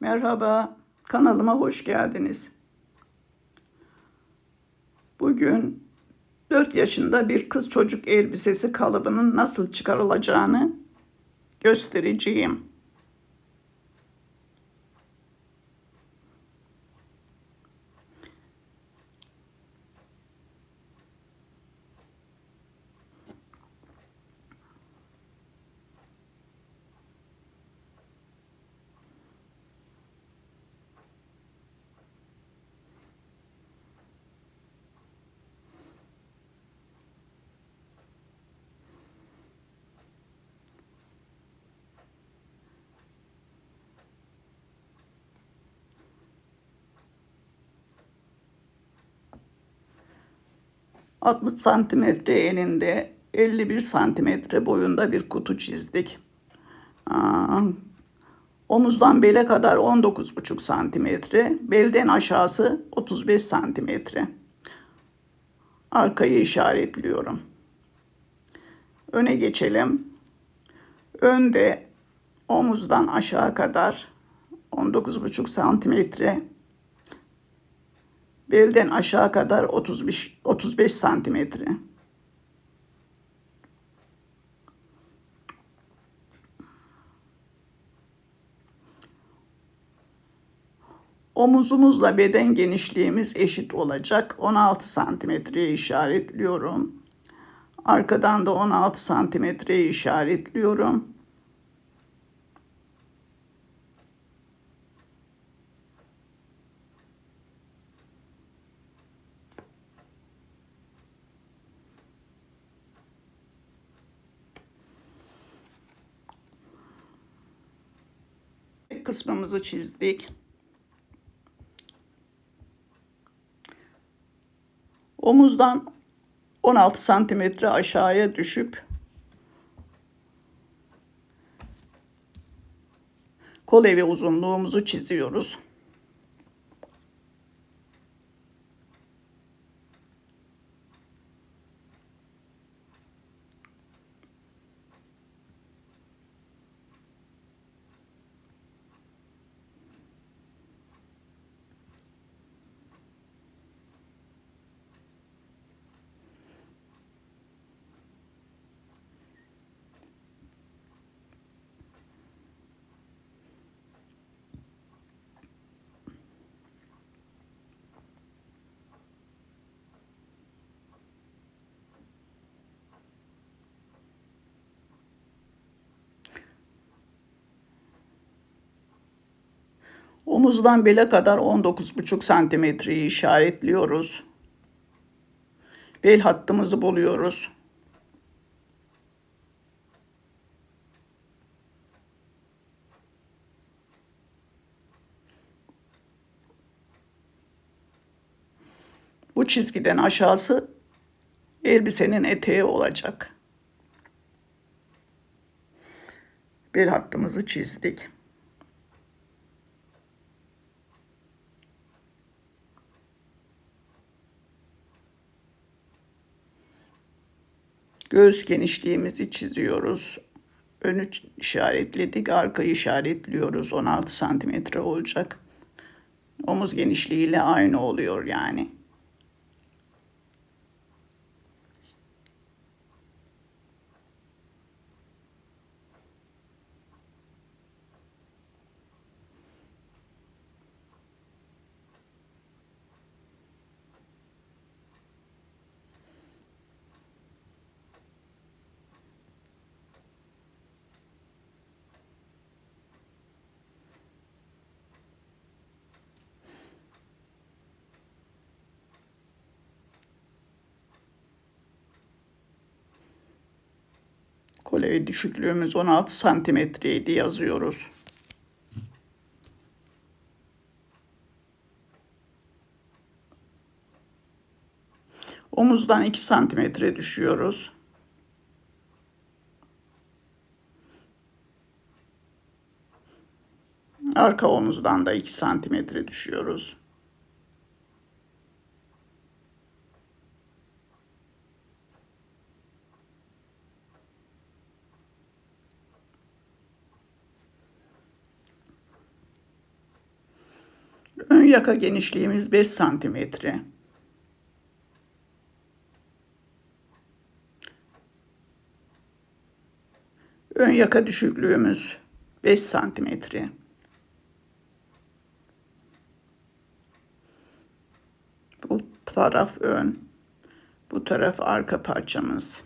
Merhaba, kanalıma hoş geldiniz. Bugün 4 yaşında bir kız çocuk elbisesi kalıbının nasıl çıkarılacağını göstereceğim. ...60 santimetre eninde 51 santimetre boyunda bir kutu çizdik. Aa, omuzdan bele kadar 19,5 santimetre, belden aşağısı 35 santimetre. Arkayı işaretliyorum. Öne geçelim. Önde omuzdan aşağı kadar 19,5 santimetre. Belden aşağı kadar 35, 35 santimetre. Omuzumuzla beden genişliğimiz eşit olacak. 16 santimetreye işaretliyorum. Arkadan da 16 santimetreye işaretliyorum. Kısmımızı çizdik. Omuzdan 16 santimetre aşağıya düşüp kol evi uzunluğumuzu çiziyoruz. Omuzdan bele kadar 19,5 santimetreyi işaretliyoruz. Bel hattımızı buluyoruz. Bu çizgiden aşağısı elbisenin eteği olacak. Bel hattımızı çizdik. Göğüs genişliğimizi çiziyoruz. Önü işaretledik, arkayı işaretliyoruz. 16 santimetre olacak. Omuz genişliğiyle aynı oluyor yani. Kolevi düşüklüğümüz 16 santimetreydi yazıyoruz. Omuzdan 2 santimetre düşüyoruz. Arka omuzdan da 2 santimetre düşüyoruz. Ön yaka genişliğimiz 5 santimetre. Ön yaka düşüklüğümüz 5 santimetre. Bu taraf ön, bu taraf arka parçamız.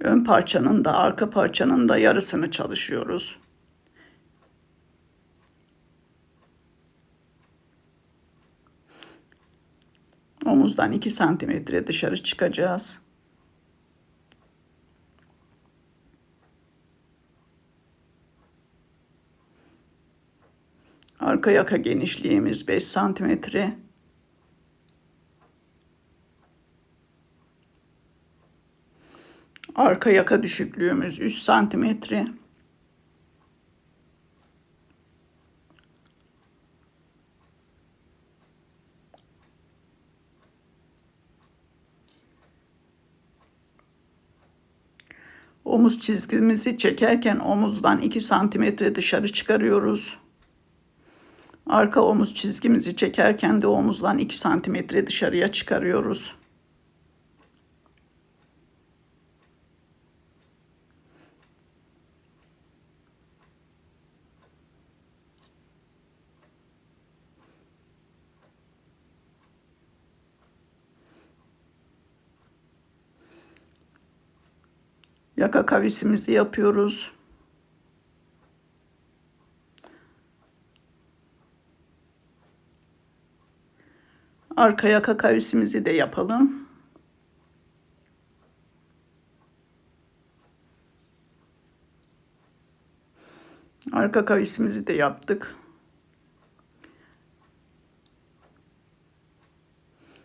Ön parçanın da arka parçanın da yarısını çalışıyoruz. Omuzdan 2 santimetre dışarı çıkacağız. Arka yaka genişliğimiz 5 santimetre. Arka yaka düşüklüğümüz 3 santimetre. Omuz çizgimizi çekerken omuzdan 2 santimetre dışarı çıkarıyoruz. Arka omuz çizgimizi çekerken de omuzdan 2 santimetre dışarıya çıkarıyoruz. Yaka kavisimizi yapıyoruz. Arka yaka kavisimizi de yapalım. Arka kavisimizi de yaptık.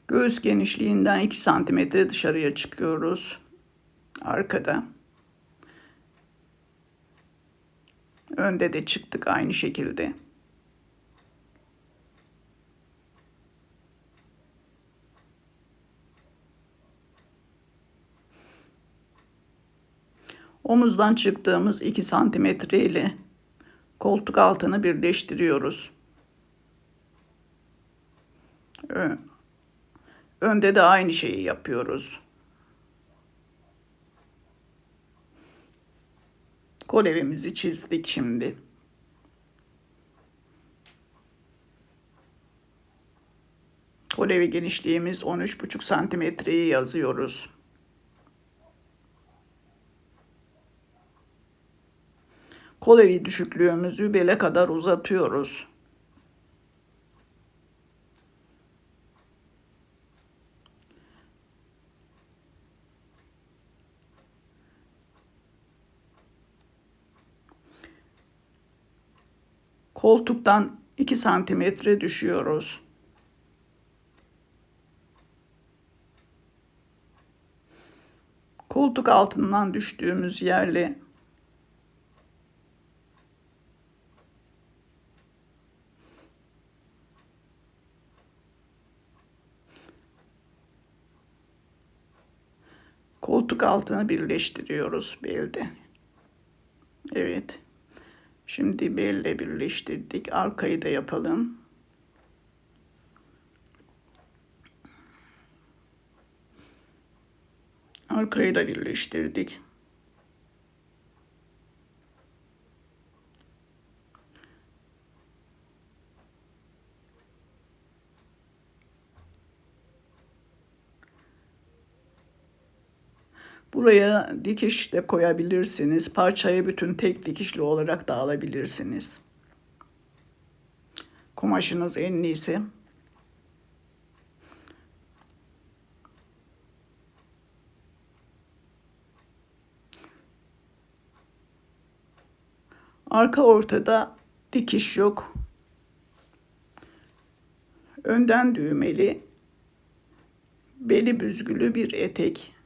Göğüs genişliğinden 2 santimetre dışarıya çıkıyoruz. Arkada. Önde de çıktık aynı şekilde. Omuzdan çıktığımız 2 santimetre ile koltuk altını birleştiriyoruz. Önde de aynı şeyi yapıyoruz. Kolevimizi çizdik şimdi. Kolevi genişliğimiz 13,5 santimetreyi yazıyoruz. Kolevi düşüklüğümüzü bele kadar uzatıyoruz. Koltuktan 2 santimetre düşüyoruz. Koltuk altından düştüğümüz yerle koltuk altını birleştiriyoruz belde. Evet. Şimdi belle birleştirdik. Arkayı da yapalım. Arkayı da birleştirdik. Buraya dikiş de koyabilirsiniz. Parçayı bütün tek dikişli olarak da alabilirsiniz. Kumaşınız enliyse. Arka ortada dikiş yok. Önden düğmeli, beli büzgülü bir etek.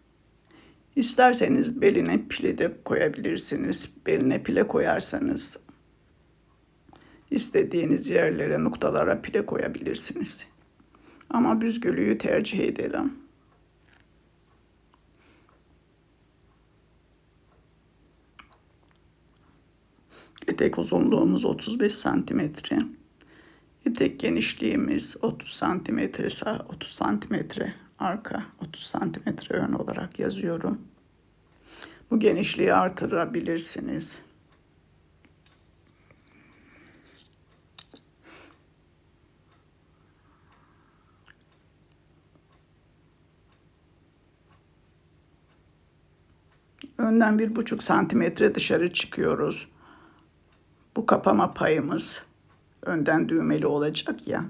İsterseniz beline pile de koyabilirsiniz. Beline pile koyarsanız istediğiniz yerlere, noktalara pile koyabilirsiniz. Ama büzgülüyü tercih ederim. Etek uzunluğumuz 35 santimetre. Etek genişliğimiz 30 santimetre sağ, 30 santimetre arka, 30 santimetre ön olarak yazıyorum. Bu genişliği artırabilirsiniz. Önden bir buçuk santimetre dışarı çıkıyoruz. Bu kapama payımız önden düğmeli olacak ya.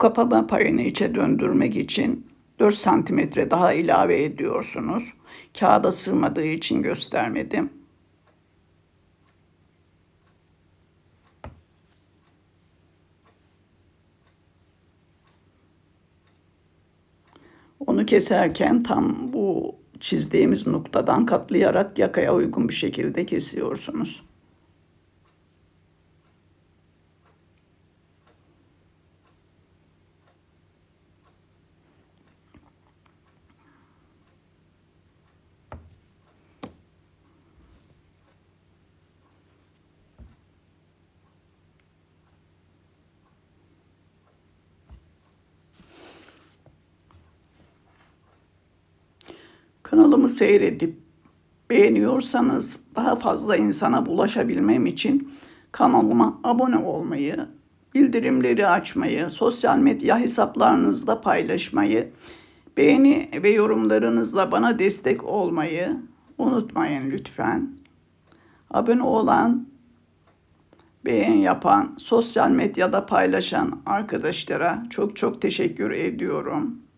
Kapama payını içe döndürmek için 4 santimetre daha ilave ediyorsunuz. Kağıda sığmadığı için göstermedim. Onu keserken tam bu çizdiğimiz noktadan katlayarak yakaya uygun bir şekilde kesiyorsunuz. Kanalımı seyredip beğeniyorsanız daha fazla insana ulaşabilmem için kanalıma abone olmayı, bildirimleri açmayı, sosyal medya hesaplarınızda paylaşmayı, beğeni ve yorumlarınızla bana destek olmayı unutmayın lütfen. Abone olan, beğen yapan, sosyal medyada paylaşan arkadaşlara çok çok teşekkür ediyorum.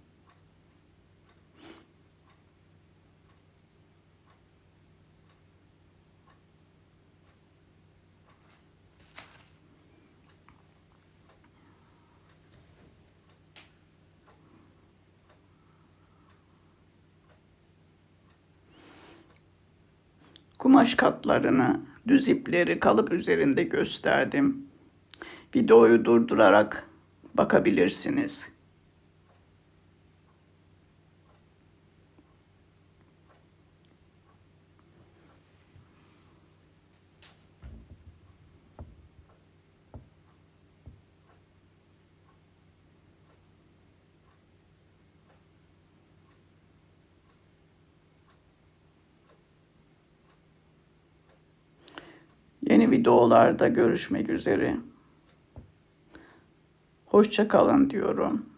Kumaş katlarını, düz ipleri kalıp üzerinde gösterdim. Videoyu durdurarak bakabilirsiniz. Videolarda görüşmek üzere. Hoşça kalın diyorum.